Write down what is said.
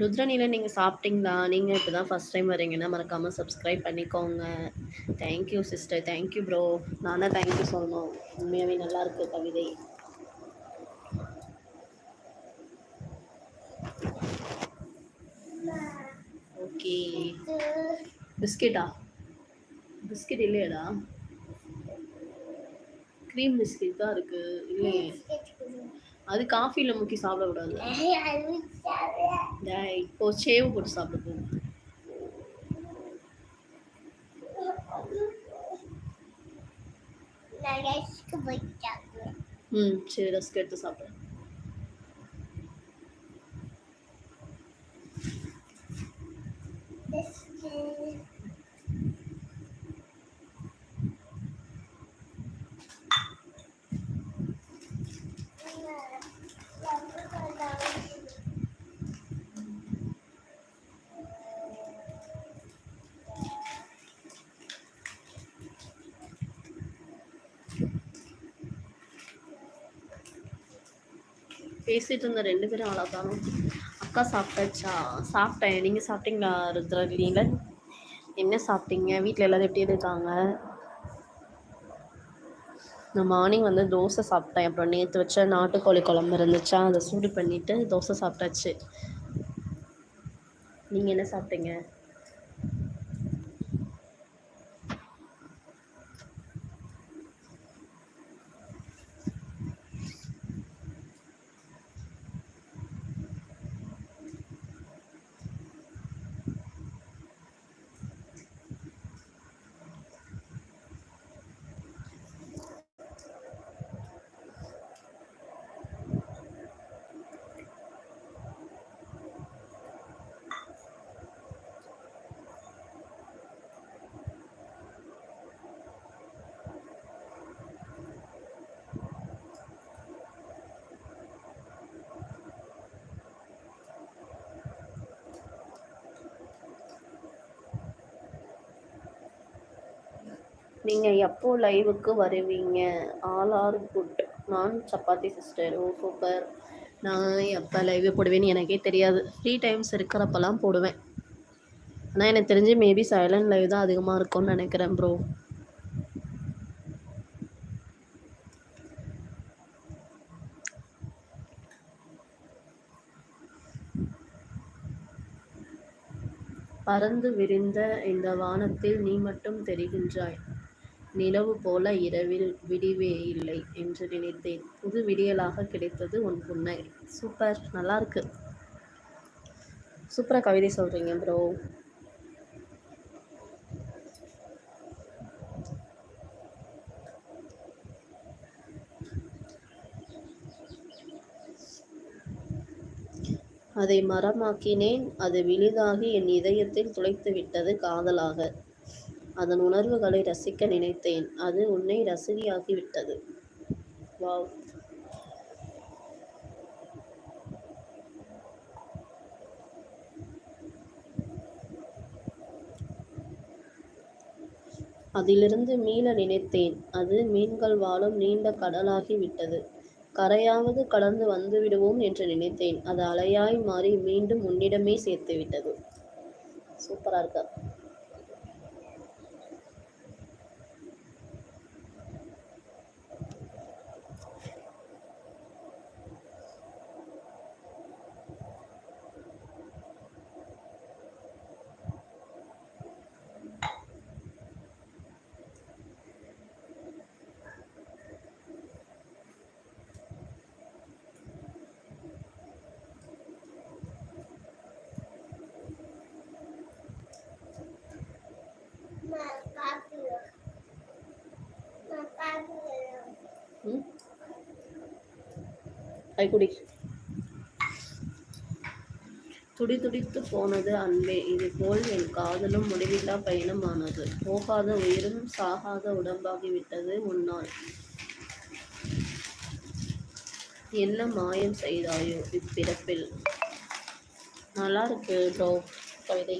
ருத்ரனில நீங்கள் சாப்பிட்டீங்களா? நீங்கள் இப்போ தான் ஃபர்ஸ்ட் டைம் வரீங்கன்னா, மறக்காமல் சப்ஸ்கிரைப் பண்ணிக்கோங்க. Thank you sister. Thank you bro. நான் தான் தேங்க் யூ சொல்லணும். உண்மையாகவே நல்லாயிருக்கு கவிதை. ஓகே. பிஸ்கெட்டா? பிஸ்கெட் இல்லையாடா? க்ரீம் பிஸ்கெட் தான் இருக்குது இல்லையே. அது காஃபில முக்கி சாப்பிடக்கூடாது. இப்போ சேவ் போட்டு சாப்பிடு போ. ம். சரி ரஸ்க் எடுத்து சாப்பிடு. பேசிட்டு இருந்த ரெண்டு பேரும் ஆள அக்கா சாப்பிட்டாச்சா? சாப்பிட்டேன். நீங்கள் சாப்பிட்டீங்களா ருத்ரனில? என்ன சாப்பிட்டீங்க? வீட்டில் எல்லாரும் எப்படி இருக்காங்க? நான் மார்னிங் வந்து தோசை சாப்பிட்டேன். அப்புறம் நேற்று வச்ச நாட்டுக்கோழி குழம்பு இருந்துச்சா, அதை சூடு பண்ணிவிட்டு தோசை சாப்பிட்டாச்சு. நீங்கள் என்ன சாப்பிட்டீங்க? நீங்கள் எப்போ லைவுக்கு வருவீங்க? All are good. நான் சப்பாத்தி சிஸ்டர். ஓ சூப்பர். நான் எப்போ லைவ் போடுவேன்னு எனக்கே தெரியாது. ஃப்ரீ டைம்ஸ் இருக்கிறப்பெல்லாம் போடுவேன். ஆனால் எனக்கு தெரிஞ்சு மேபி சைலண்ட் லைவ் தான் அதிகமாக இருக்கும்னு நினைக்கிறேன் ப்ரோ. பறந்து விரிந்த இந்த வானத்தில் நீ மட்டும் தெரிகின்றாய். நிலவு போல இரவில் விடிவே இல்லை என்று நினைத்தேன். புது விடியலாக கிடைத்தது உன் புன்னை சூப்பர். நல்லா இருக்கு சூப்பரா கவிதை சொல்றீங்க ப்ரோ. அதை மரமாக்கினேன். அது விழுதாகி என் இதயத்தில் துளைத்து விட்டது காதலாக. அதன் உணர்வுகளை ரசிக்க நினைத்தேன். அது உன்னை ரசிகையாக்கி விட்டது. வாவ்! அதிலிருந்து மீள நினைத்தேன். அது மீன்கள் வாழும் நீண்ட கடலாகி விட்டது. கரையாவது கடந்து வந்துவிடுவோம் என்று நினைத்தேன். அது அலையாய் மாறி மீண்டும் உன்னிடமே சேர்த்துவிட்டது. சூப்பரா இருக்கு. ம். ஐ குடி. துடிதுடித்துப் போனது அன்பே. இதுபோல் என் காதலும் முடிவில்லா பயணமானது. போகாத உயிரும் சாகாத உடம்பாகிவிட்டது உன்னால். என்ன மாயம் செய்தாயோ இப்பிறப்பில். நல்லாருக்கு ப்ரோ கவிதை.